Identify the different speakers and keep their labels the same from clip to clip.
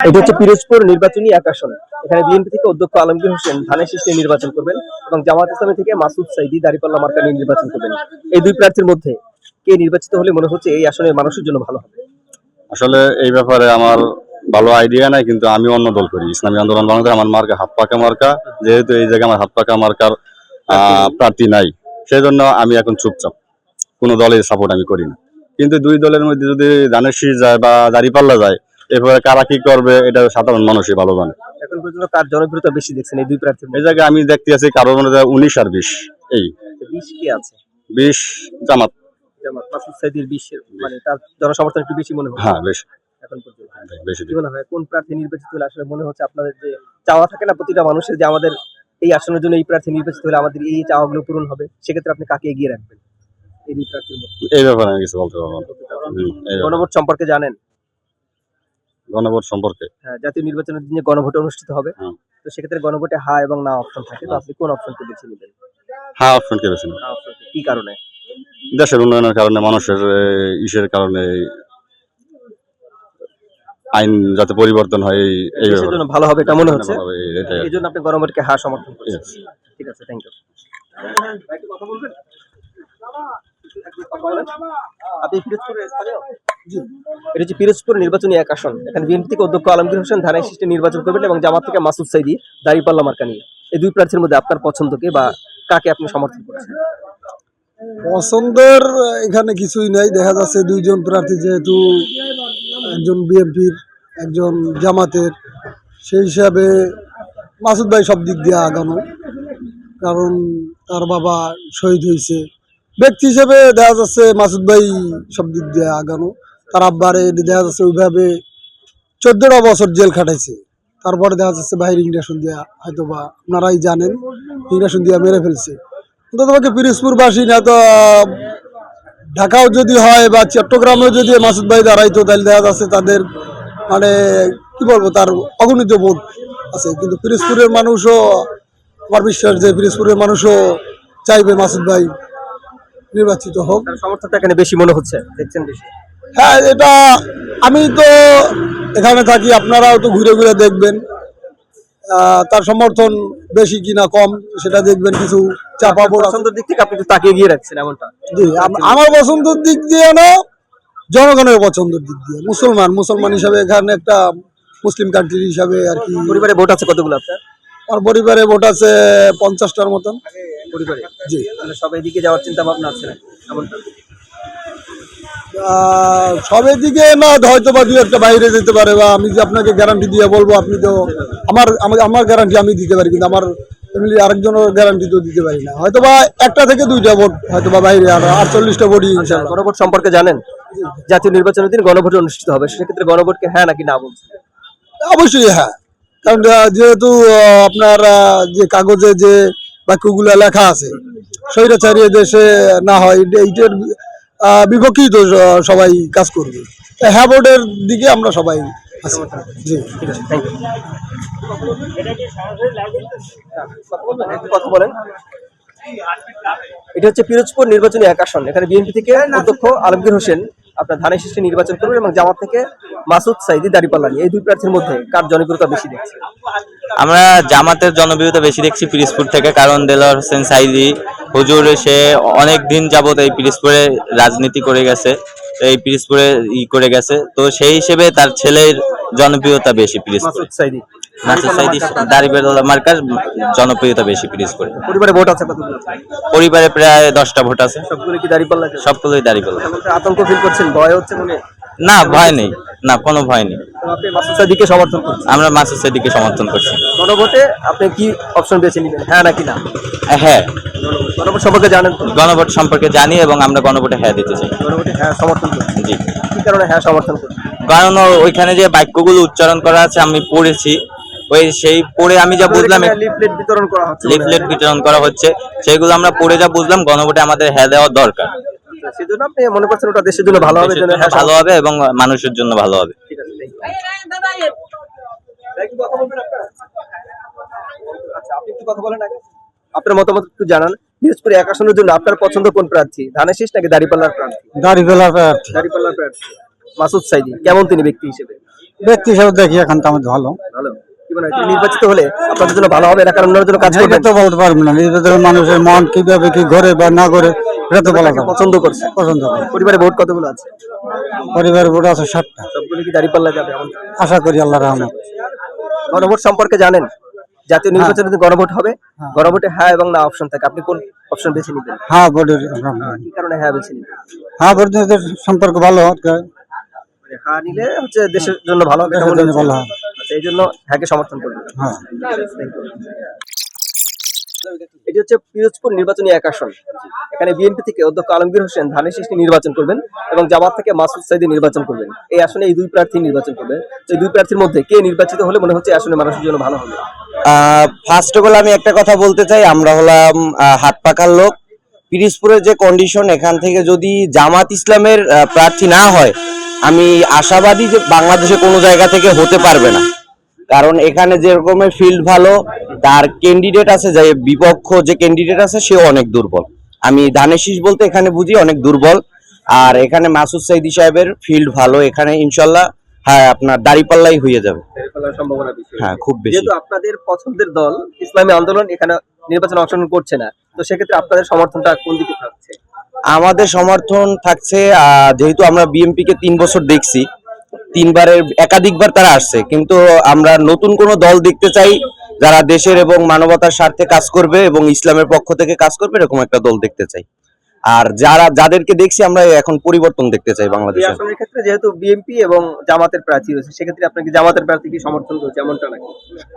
Speaker 1: এটা হচ্ছে পিরোজপুর নির্বাচনী এক আসন। এখানে বিএনপি থেকে অধ্যক্ষ আলমগীর হোসেন ধানের শীর্ষে নির্বাচন করবেন এবং জামাত ইসলামী থেকে মাসুদ সাইদি দাঁড়িপাল্লা মার্কা নিয়ে নির্বাচন করবেন। এই দুই প্রার্থীর মধ্যে কে নির্বাচিত হলে মনে হচ্ছে এই আসনের মানুষের জন্য ভালো হবে?
Speaker 2: আসলে এই ব্যাপারে আমার ভালো আইডিয়া নাই, কিন্তু আমি অন্য দল করি। ইসলামী আন্দোলন বাংলাদেশ আমার মার্কা হাত পাকা মার্কা। যেহেতু এই জায়গায় আমার হাত পাকা মার্কার প্রার্থী নাই সেই জন্য আমি এখন চুপচাপ। কোনো দলের সাপোর্ট আমি করি না। কিন্তু দুই দলের মধ্যে যদি ধানের শীষ যায় বা দাঁড়িপাল্লা যায় এভাবে কারা কি করবে এটা সাধারণ মানুষই ভালো জানে।
Speaker 1: এখন পর্যন্ত তার জনপ্রিয়তা বেশি দেখছেন এই দুই প্রার্থীর
Speaker 2: এই জায়গায় আমি দেখতে আছি মধ্যে উনিশ আর বিশ এই।
Speaker 1: বিশ কে আছে?
Speaker 2: বিশ জামাত।
Speaker 1: জামাত মাসুদ সাইদির বিশের মানে তার জনসমর্থন একটু বেশি মনে হয়
Speaker 2: হ্যাঁ বেশ।
Speaker 1: এখন পর্যন্ত।
Speaker 2: বেশি
Speaker 1: মনে হয় কোন প্রার্থী নির্বাচিত হলে আসলে মনে হচ্ছে আপনাদের যে চাওয়া থাকে না প্রতিটা মানুষের যে আমাদের এই আসনের জন্য এই প্রার্থী নির্বাচিত হলে আমাদের এই চাওয়াগুলো পূরণ হবে সেক্ষেত্রে আপনি কাকে এগিয়ে রাখবেন এই দুই প্রার্থীর মধ্যে?
Speaker 2: এই ব্যাপারে আমি কিছু বলতে পারব।
Speaker 1: গণভোট সম্পর্কে জানেন?
Speaker 2: গণভোট সম্পর্কে।
Speaker 1: হ্যাঁ, জাতীয় নির্বাচনের দিনে গণভোট অনুষ্ঠিত হবে। তো সেক্ষেত্রে গণভোটে হা এবং না অপশন থাকে। তো আপনি কোন অপশনকে বেছে নেবেন?
Speaker 2: হা অপশনকে বেছে নেব।
Speaker 1: না অপশন কি। কারণে?
Speaker 2: দেশের উন্নয়নের কারণে মানুষের ইসের কারণে আইন যাতে পরিবর্তন হয় এই- এই
Speaker 1: জন্য ভালো হবে এটা মনে হচ্ছে।
Speaker 2: এই-
Speaker 1: জন্য আপনি গণভোটকে হা সমর্থন করছেন। ঠিক আছে থ্যাংক ইউ আপনি পিরোজপুরের স্থানীয়? এটা হচ্ছে পিরোজপুর নির্বাচনী এক আসন। এখানে বিএনপি থেকে অধ্যক্ষ আলমগীর হোসেন ধানের শীর্ষে নির্বাচন করবেন এবং জামাত থেকে মাসুদ সাইদি দাঁড়িপাল্লা মার্কা নিয়ে। এই দুই প্রার্থীর মধ্যে আপনার পছন্দকে বা কাকে আপনি সমর্থন করছেন?
Speaker 3: পছন্দের এখানে কিছুই নাই। দেখা যাচ্ছে দুইজন প্রার্থী যেহেতু একজন বিএনপির একজন জামাতের। সেই হিসাবে মাসুদ ভাই সব দিক দিয়ে আগানো। কারণ তার বাবা শহীদ হয়েছে। ব্যক্তি হিসেবে দেখা যাচ্ছে মাসুদ ভাই সব দিক দিয়ে আগানো। তার আব্বারে দেখা যাচ্ছে ওইভাবে চোদ্দটা বছর জেল খাটাইছে। তারপরে দেখা যাচ্ছে বাইরে ইংরেশন দিয়া হয়তো বা আপনারাই জানেন ইংরেশন দিয়া মেরে ফেলছে। তো তোমাকে পিরিজপুরবাসী না তো ঢাকাও যদি হয় বা চট্টগ্রামেও যদি মাসুদ ভাই দাঁড়াইতো, তাহলে দেখা যাচ্ছে তাদের মানে কি বলব, তার অগণিত ভোট আছে। কিন্তু পিরিজপুরের মানুষও, আমার বিশ্বাস যে পিরিজপুরের মানুষও চাইবে মাসুদ ভাই নির্বাচিত হোক।
Speaker 1: তার এখানে বেশি মনে হচ্ছে দেখছেন বেশি।
Speaker 3: হ্যাঁ এটা আমি তো এখানে থাকি আপনারাও তো ঘুরে ঘুরে দেখবেন। তার সমর্থন বেশি কিনা কম সেটা দেখবেন কিছু চাপা পড়া।
Speaker 1: পছন্দের দিক থেকে আপনি একটু তাকে এগিয়ে রাখছেন এমনটা?
Speaker 3: জি, আমার পছন্দের দিক দিয়ে না জনগণের পছন্দের দিক দিয়ে মুসলমান। মুসলমান হিসাবে এখানে একটা মুসলিম কান্ট্রি হিসাবে আর কি।
Speaker 1: পরিবারে ভোট আছে কতগুলো আপনার?
Speaker 3: আমার পরিবারে ভোট আছে পঞ্চাশটার মতন।
Speaker 1: পরিবারে?
Speaker 3: জি।
Speaker 1: মানে সব এদিকে যাওয়ার চিন্তা ভাবনা আছে না এমনটা?
Speaker 3: সবের দিকে না হয়তো বা দু একটা বাইরে যেতে পারে বা আমি যে আপনাকে গ্যারান্টি দিয়ে বলব আপনি তো আমার আমার- গ্যারান্টি আমি দিতে পারি কিন্তু আমার ফ্যামিলি আরেকজনের গ্যারান্টি তো দিতে পারি না। হয়তো বা একটা থেকে দুইটা ভোট হয়তো বা বাইরে আর আটচল্লিশটা ভোটই ইনশাল্লাহ
Speaker 1: গণভোট সম্পর্কে জানেন? জাতীয় নির্বাচনের দিন গণভোট অনুষ্ঠিত হবে সেক্ষেত্রে গণভোটকে হ্যাঁ নাকি না বলছেন?
Speaker 3: অবশ্যই হ্যাঁ। কারণ যেহেতু আপনার যে কাগজে যে বাক্যগুলো লেখা আছে। স্বৈরাচারী দেশে না হয়, এইটার বিপক্ষেই তো সবাই কাজ করবে। হ্যাঁ ভোটের দিকে আমরা সবাই
Speaker 1: বলেন এটা হচ্ছে পিরোজপুর নির্বাচনী এক আসন। এখানে বিএনপি থেকে অধ্যক্ষ আলমগীর হোসেন আপনার ধানের শীর্ষে নির্বাচন করবেন এবং জামাত থেকে মাসুদ সাইদি দাঁড়িপাল্লা নিয়ে এই দুই প্রার্থীর মধ্যে কার জনপ্রিয়তা বেশি দেখছে
Speaker 4: আমরা জামাতের জনপ্রিয়তা বেশি দেখছি পিরিজপুর থেকে কারণ দেলোয়ার হোসেন সাইদি হুজুর সে অনেক দিন যাবত এই পিরিজপুরে রাজনীতি করে গেছে এই পিরিজপুরে ই করে গেছে। তো সেই হিসেবে তার ছেলের জনপ্রিয়তা বেশি পিরিজপুরে।
Speaker 1: মাসুদ সাইদি।
Speaker 4: নাসির সাইদি দাঁড়িপাল্লা মার্কার জনপ্রিয়তা বেশি পিরিজপুরে
Speaker 1: পরিবারে ভোট আছে
Speaker 4: পরিবারে প্রায় দশটা ভোট আছে।
Speaker 1: সবগুলো কি দাঁড়িপাল্লা
Speaker 4: সবগুলোই দাঁড়িপাল্লা
Speaker 1: আতঙ্ক ফিল করছেন ভয় হচ্ছে মনে?
Speaker 4: না ভয় নেই। না কোনো ভয় নেই।
Speaker 1: সমর্থন
Speaker 4: আমরা মাসুদ সাইদিকে সমর্থন করছি।
Speaker 1: গণভোটে আপনি কি অপশন বেছে নেবেন? হ্যাঁ নাকি না?
Speaker 4: হ্যাঁ।
Speaker 1: গণভোট সম্পর্কে জানেন
Speaker 4: গণভোট সম্পর্কে জানি এবং আমরা গণভোটে হ্যাঁ দিতে চাই।
Speaker 1: গণভোটে হ্যাঁ সমর্থন করছেন।
Speaker 4: জি।
Speaker 1: কি কারণে হ্যাঁ সমর্থন করছেন?
Speaker 4: কারণ ওইখানে যে বাক্যগুলো উচ্চারণ করা আছে আমি পড়েছি। ওই সেই পড়ে আমি যা বুঝলাম
Speaker 1: লিফলেট বিতরণ করা হচ্ছে
Speaker 4: লিফলেট বিতরণ করা হচ্ছে। সেইগুলো আমরা পড়ে যা বুঝলাম গণভোটে আমাদের হ্যাঁ দেওয়া দরকার।
Speaker 1: সেজন্য আপনি মনে করছেন ওটা দেশের জন্য ভালো হবে হ্যাঁ
Speaker 4: ভালো হবে এবং মানুষের জন্য ভালো হবে।
Speaker 1: ঠিক আছে thank you. ভাই, কি কথা বলবেন আপনারা? আচ্ছা, আপনি একটু কথা বলেন আগে। আপনার মতামত একটু জানান। পিরোজপুরে এক আসনের জন্য আপনার পছন্দ কোন প্রার্থী? ধানের শীষ নাকি দাড়িপাল্লার প্রার্থী?
Speaker 3: দাড়ি ফেলা
Speaker 1: দাড়িপাল্লার প্রার্থী। মাসুদ সাইদি কেমন তিনি ব্যক্তি হিসেবে?
Speaker 5: ব্যক্তি হিসাবে দেখি এখন তো আমাদের ভালো।
Speaker 1: ভালো। হয় নির্বাচিত হলে আপনাদের জন্য ভালো হবে এলাকার জন্য কাজ করবেন।
Speaker 5: তো বলতে পারব না মানুষের মন কীভাবে কি ঘরে বা না করে এটা তো বলা যাবে।
Speaker 1: পছন্দ করছে
Speaker 5: পছন্দ করে
Speaker 1: পরিবারে ভোট কতগুলো আছে?
Speaker 5: পরিবারের ভোট আছে সাতটা।
Speaker 1: সবগুলো কি দাঁড়িপাল্লা যাবে এমন?
Speaker 5: আশা করি আল্লাহ রহমত।
Speaker 1: গণভোট সম্পর্কে জানেন? জাতীয় নির্বাচনে যদি গণভোট হবে
Speaker 5: হ্যাঁ।
Speaker 1: গণভোটে হ্যাঁ এবং না অপশন থাকে আপনি কোন অপশন বেছে নিবেন?
Speaker 5: হ্যাঁ ভোটের
Speaker 1: কি কারণে হ্যাঁ বেছে নিবেন?
Speaker 5: হ্যাঁ ভোটের সম্পর্ক ভালো
Speaker 1: মানে হ্যাঁ নিলে হচ্ছে দেশের জন্য ভালো হবে।
Speaker 5: ভালো হবে।
Speaker 1: এই জন্য হ্যাঁকে সমর্থন করবেন
Speaker 5: হ্যাঁ।
Speaker 1: এটি হচ্ছে পিরোজপুর নির্বাচনী এক আসন। এখানে বিএনপি থেকে অধ্যক্ষ আলমগীর হোসেন ধানের শীষকে নির্বাচন করবেন এবং জামাত থেকে মাসুদ সাইদি নির্বাচন করবেন। এই আসনে এই দুই প্রার্থী নির্বাচন করবেন এই দুই প্রার্থীর মধ্যে কে নির্বাচিত হলে মনে হচ্ছে আসনে মানুষের জন্য ভালো হবে?
Speaker 6: ফার্স্ট অফ অল আমি একটা কথা বলতে চাই। আমরা হলাম হাত পাকার লোক। পিরিজপুরের যে কন্ডিশন এখান থেকে যদি জামাত ইসলামের প্রার্থী না হয় আমি আশাবাদী যে বাংলাদেশে কোনো জায়গা থেকে হতে পারবে না। কারণ এখানে যে রকমের ফিল্ড ভালো তার ক্যান্ডিডেট আছে যে বিপক্ষ যে ক্যান্ডিডেট আছে সেও অনেক দুর্বল। আমি ধানের শীষ বলতে এখানে বুঝি অনেক দুর্বল। আর এখানে মাসুদ সাইদি সাহেবের ফিল্ড ভালো এখানে ইনশাল্লাহ হ্যাঁ আপনার দাড়িপাল্লাই হয়ে যাবে। হ্যাঁ খুব বেশি।
Speaker 1: আপনাদের পছন্দের দল ইসলামী আন্দোলন এখানে নির্বাচনে অংশগ্রহণ করছে না। তো সেক্ষেত্রে আপনাদের সমর্থনটা কোন দিকে থাকছে?
Speaker 6: আমাদের সমর্থন থাকছে যেহেতু আমরা বিএমপি কে তিন বছর দেখছি তিনবারের একাধিকবার তারা আসছে, কিন্তু আমরা নতুন কোন দল দেখতে চাই যারা দেশের এবং মানবতার স্বার্থে কাজ করবে এবং ইসলামের পক্ষ থেকে কাজ করবে, এরকম একটা দল দেখতে চাই। আর যারা যাদেরকে দেখছি আমরা এখন পরিবর্তন দেখতে চাই বাংলাদেশে।
Speaker 1: আসনের ক্ষেত্রে যেহেতু বিএনপি এবং জামাতের প্রার্থী রয়েছে সেক্ষেত্রে আপনি কি জামাতের প্রার্থী কি সমর্থন করছে এমনটা নাকি?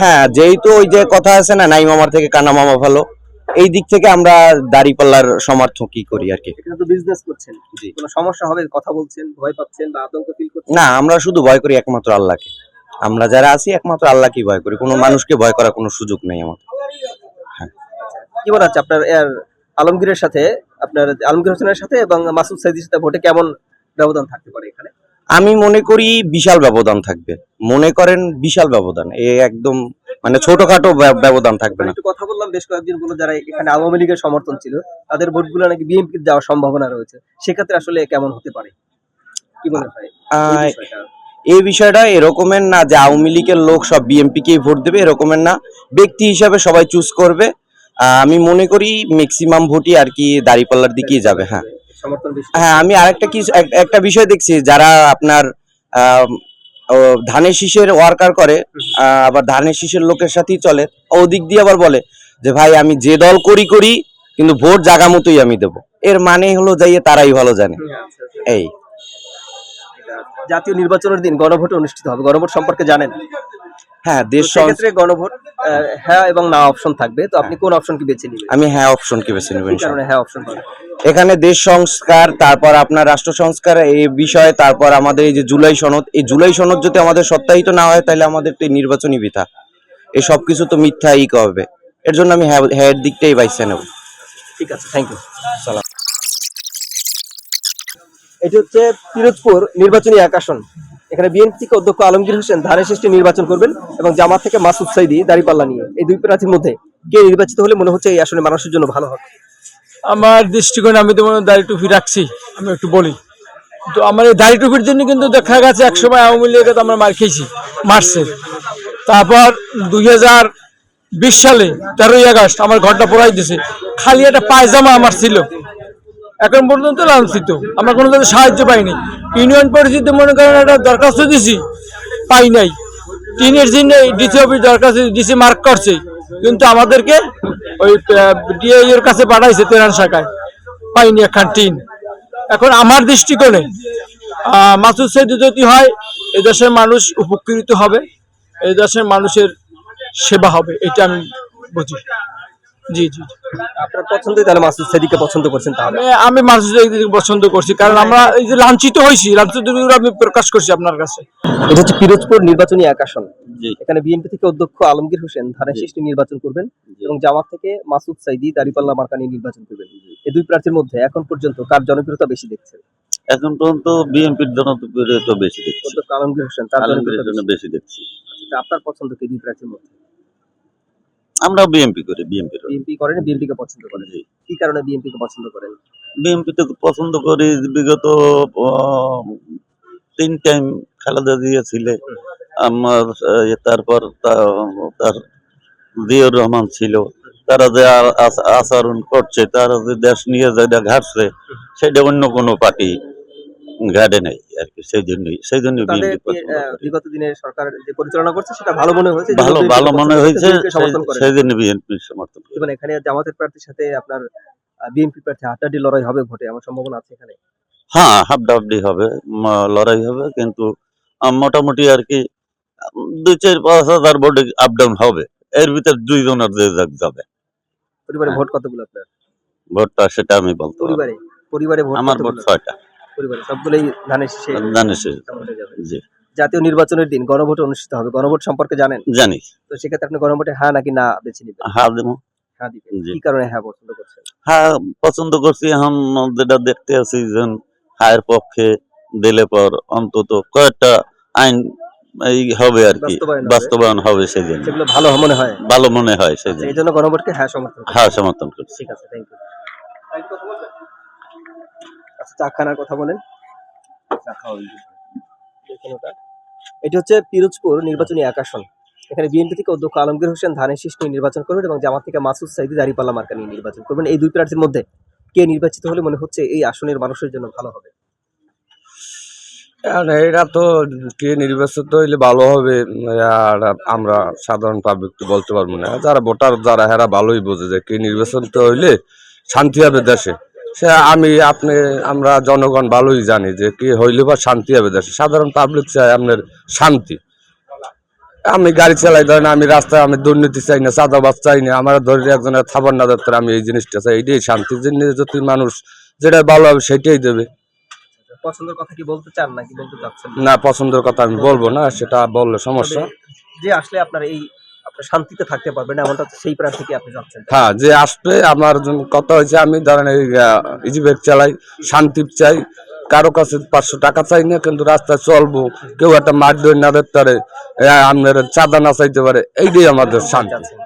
Speaker 6: হ্যাঁ যেহেতু ওই যে কথা আছে না নাই মামার থেকে কানা মামা ভালো এই দিক থেকে আমরা দাড়িপাল্লার সমর্থকই করি আর কি।
Speaker 1: তো বিজনেস করছেন।
Speaker 6: জি।
Speaker 1: কোনো সমস্যা হবে কথা বলছেন ভয় পাচ্ছেন বা আতঙ্ক ফিল করছেন?
Speaker 6: না আমরা শুধু ভয় করি একমাত্র আল্লাহকে। আমরা যারা আছি একমাত্র আল্লাহকেই ভয় করি। কোনো মানুষকে ভয় করার কোনো সুযোগ নেই আমাদের।
Speaker 1: কি মনে হচ্ছে আপনার আলমগীরের সাথে আপনার আলমগীর হোসেনের সাথে এবং মাসুদ সাইদির সাথে ভোটে কেমন ব্যবধান থাকতে পারে এখানে?
Speaker 6: আমি মনে করি বিশাল ব্যবধান থাকবে। মনে করেন বিশাল ব্যবধান। এ একদম মানে ছোটখাটো ব্যবধান থাকবে না।
Speaker 1: একটু কথা বললাম বেশ কয়েকদিন বলে যারা এখানে আওয়ামী লীগের সমর্থন ছিল তাদের ভোটগুলো নাকি বিএনপি যাওয়ার সম্ভাবনা রয়েছে। সেক্ষেত্রে আসলে কেমন হতে পারে? কি মনে হয়? এই বিষয়টা?
Speaker 6: এরকমের না যে আওয়ামী লীগের লোক সব বিএমপি কেই ভোট দেবে এরকমের না। ব্যক্তি হিসাবে সবাই চুজ করবে। আমি মনে করি ম্যাক্সিমাম ভোটই আর কি দাঁড়িপাল্লার দিকেই যাবে হ্যাঁ। হ্যাঁ আমি আরেকটা কি এক- একটা বিষয় দেখছি যারা আপনার ধানের শীষের ওয়ার্কার করে আবার ধানের শীষের লোকের সাথেই চলে ওদিক দিয়ে আবার বলে যে ভাই আমি যে দল করি করি কিন্তু ভোট জাগা মতোই আমি দেবো। এর মানে হলো যাইয়ে তারাই ভালো জানে।
Speaker 1: আচ্ছা, আচ্ছা।
Speaker 6: এই।
Speaker 1: জাতীয় নির্বাচনের দিন গণভোট অনুষ্ঠিত হবে। গণভোট সম্পর্কে জানেন?
Speaker 6: হ্যাঁ দেশ সং-
Speaker 1: গণভোট হ্যাঁ এবং না অপশন থাকবে। তো আপনি কোন অপশন কি বেছে নেবেন?
Speaker 6: আমি হ্যাঁ অপশনকে বেছে নেব
Speaker 1: কি কারণে হ্যাঁ অপশন
Speaker 6: এখানে দেশ সংস্কার তারপর আপনার রাষ্ট্র সংস্কার এই বিষয়ে তারপর আমাদের এই যে জুলাই সনদ এই জুলাই সনদ যদি আমাদের সত্যায়িত না হয় তাহলে আমাদের তো নির্বাচনী বৃথা। এই সব কিছু তো মিথ্যাই হবে এর জন্য আমি হ্যাঁ হ্যাঁ দিকটাই বাইছে নেব।
Speaker 1: ঠিক আছে থ্যাংক ইউ
Speaker 6: সালাম।
Speaker 1: এটি হচ্ছে পিরোজপুর নির্বাচনী এক আসন। এখানে বিএনপি থেকে অধ্যক্ষ আলমগীর হোসেন ধানের শেষে নির্বাচন করবেন এবং জামাত থেকে মাসুদ সাইদি দাঁড়িপাল্লা নিয়ে। এই দুই প্রার্থীর মধ্যে কে নির্বাচিত হলে মনে হচ্ছে এই আসনে মানুষের জন্য ভালো হবে?
Speaker 7: আমার দৃষ্টিকোণে, আমি তো মনে দাড়ি টুপি রাখছি, আমি একটু বলি। তো আমার এই দাড়ি টুপির জন্য কিন্তু দেখা গেছে এক সময় আওয়ামী লীগকে আমরা মার খেয়েছি মার্চে তারপর দুই হাজার বিশ সালে তেরোই আগস্ট আমার ঘরটা পড়াই দিছে। খালি একটা পায়জামা আমার ছিল। এখন পর্যন্ত লাঞ্ছিত। আমরা কোনো তাদের সাহায্য পাইনি। ইউনিয়ন পরিষদে মনে করেন একটা দরখাস্ত দিছি, পাই নাই। টিনের জন্য ডিসি অফিস দরখাস্ত ডিসি মার্ক করছে। কিন্তু আমাদেরকে ওই ডিআই এর কাছে পাঠাইছে তেরান শাখায়। পাইনি একখান টিন এখন আমার দৃষ্টিকোণে মাসুদ সৈদি যদি হয় এই দেশের মানুষ উপকৃত হবে এই দেশের মানুষের সেবা হবে, এটা আমি বুঝি। জি জি জি।
Speaker 1: আপনার পছন্দই তাহলে মাসুদ সাইদিকে পছন্দ করছেন তাহলে?
Speaker 7: আমি- আমি মাসুদ সৈদিকে পছন্দ করছি কারণ আমরা এই যে লাঞ্ছিত হয়েছি লাঞ্ছিত আমি প্রকাশ করছি আপনার কাছে।
Speaker 1: এটা হচ্ছে পিরোজপুর নির্বাচনী আসন। এখানে বিএনপি থেকে অধ্যক্ষ আলমগীর হোসেন ধানের শীষটি নির্বাচন করবেন এবং জামাত থেকে মাসুদ সাইদি দাঁড়িপাল্লা মার্কানি নির্বাচন করবেন। এই দুই প্রার্থীর মধ্যে এখন পর্যন্ত কার জনপ্রিয়তা বেশি দেখছেন?
Speaker 8: এখন পর্যন্ত বিএনপির জনপ্রিয়তা বেশি দেখছি।
Speaker 1: আলমগীর হোসেন তার জনপ্রিয়তা
Speaker 8: জন্য
Speaker 1: বেশি।
Speaker 8: বেশি দেখছি।
Speaker 1: আচ্ছা, আপনার পছন্দ কি দুই প্রার্থীর মধ্যে?
Speaker 8: আমরা বিএনপি করি বিএনপি
Speaker 1: বিএনপি করেন বিএনপি কে পছন্দ করেন। কি কারণে বিএনপি কে পছন্দ করেন?
Speaker 8: বিএনপি তো পছন্দ করি বিগত তিন টাইম খালেদা জিয়া ছিলে আমার তারপর তার জিয়র রহমান ছিল। তারা যে আচরণ করছে তারা যে দেশ নিয়ে যেটা ঘাটছে সেটা অন্য কোনো পার্টি। নেই আর কি সেই জন্যই সেই জন্য
Speaker 1: বিগত দিনের সরকার যে পরিচালনা করছে সেটা ভালো মনে হয়েছে?
Speaker 8: ভালো ভালো মনে হয়েছে সেই জন্য বিএনপি সমর্থন।
Speaker 1: এবং এখানে জামাতের প্রার্থীর সাথে আপনার বিএনপি প্রার্থী হাড্ডাহাড্ডি লড়াই হবে ভোটে আমার সম্ভাবনা আছে এখানে।
Speaker 8: হ্যাঁ হাড্ডাহাড্ডি হবে লড়াই হবে কিন্তু মোটামুটি আর কি দুই চার পাঁচ হাজার ভোটে আপ ডাউন হবে। এর ভিতর দুইজনের যে যাবে।
Speaker 1: পরিবারে
Speaker 8: হ্যাঁ।
Speaker 1: ভোট কতগুলো আপনার?
Speaker 8: ভোটটা সেটা আমি বলতে পারব
Speaker 1: পরিবারে পরিবারে ভোট
Speaker 8: আমার ভোট ছয়টা।
Speaker 1: পরিবারে সবগুলোই ধানের শীষে
Speaker 8: জানিস
Speaker 1: ভোটে
Speaker 8: জি।
Speaker 1: জাতীয় নির্বাচনের দিন গণভোট অনুষ্ঠিত হবে। গণভোট সম্পর্কে জানেন?
Speaker 8: জানি।
Speaker 1: তো সেক্ষেত্রে আপনি গণভোটে হ্যাঁ নাকি না বেছে নিবেন?
Speaker 8: হ্যাঁ দেবো।
Speaker 1: হ্যাঁ দিবেন। কি কারণে হ্যাঁ পছন্দ করছেন?
Speaker 8: হ্যাঁ পছন্দ করছি এখন যেটা দেখতে আছি যে হায়ের পক্ষে দিলে পর অন্তত কয়েকটা আইন এই হবে আর কি।
Speaker 1: বাস্তবায়ন হবে।
Speaker 8: সেই জন্য।
Speaker 1: সেগুলো ভালো মনে হয়?
Speaker 8: ভালো মনে হয় সেই জন্য।
Speaker 1: এই জন্য গণভোটকে হ্যাঁ সমর্থন
Speaker 8: হ্যাঁ সমর্থন করছি।
Speaker 1: ঠিক আছে থ্যাংক ইউ আচ্ছা চা খানার কথা বলেন। দেখুন ওটা। এটি হচ্ছে পিরোজপুর নির্বাচনী এক আসন এখানে বিএনপি থেকে অধ্যক্ষ আলমগীর হোসেন ধানের শীষ নিয়ে নির্বাচন করবেন এবং জামাত থেকে মাসুদ সাইদি দাঁড়িপাল্লা মার্কা নিয়ে নির্বাচন করবেন। এই দুই প্রার্থীর মধ্যে কে নির্বাচিত হলে মনে হচ্ছে এই আসনের মানুষের জন্য ভালো হবে?
Speaker 9: আর এরা তো কে নির্বাচিত হইলে ভালো হবে আর আমরা সাধারণ পাবলিক তো বলতে পারব না। যারা ভোটার যারা হেরা ভালোই বোঝে যে কে নির্বাচিত হইলে শান্তি হবে দেশে। সে আমি আপনি আমরা জনগণ ভালোই জানি যে কি হইলে বা শান্তি হবে দেশে। সাধারণ পাবলিক চাই আপনার শান্তি। আমি গাড়ি চালাই ধরেন আমি রাস্তায় আমি দুর্নীতি চাই না চাঁদাবাজ চাই না আমার ধরে একজনের থাবার না ধরতে আমি এই জিনিসটা চাই এইটাই শান্তির জন্য যদি মানুষ যেটা ভালো হবে সেটাই দেবে।
Speaker 1: পছন্দের কথা কি বলতে চান নাকি বলতে চাচ্ছেন? না?
Speaker 9: না পছন্দের কথা আমি বলব না সেটা বললে সমস্যা।
Speaker 1: যে আসলে আপনার এই আপনার শান্তিতে থাকতে পারবেন এমনটা সেই সেই প্রার্থীকে আপনি যাচ্ছেন
Speaker 9: হ্যাঁ যে আসবে আমার কথা হয়েছে আমি ধরেন এই ইজিবেক চালাই শান্তি চাই কারও কাছে পাঁচশো টাকা চাই না কিন্তু রাস্তায় চলবো কেউ একটা মাঠ ধরে না দেখতে পারে আপনার চাঁদা না চাইতে পারে এইটাই আমাদের শান্তি।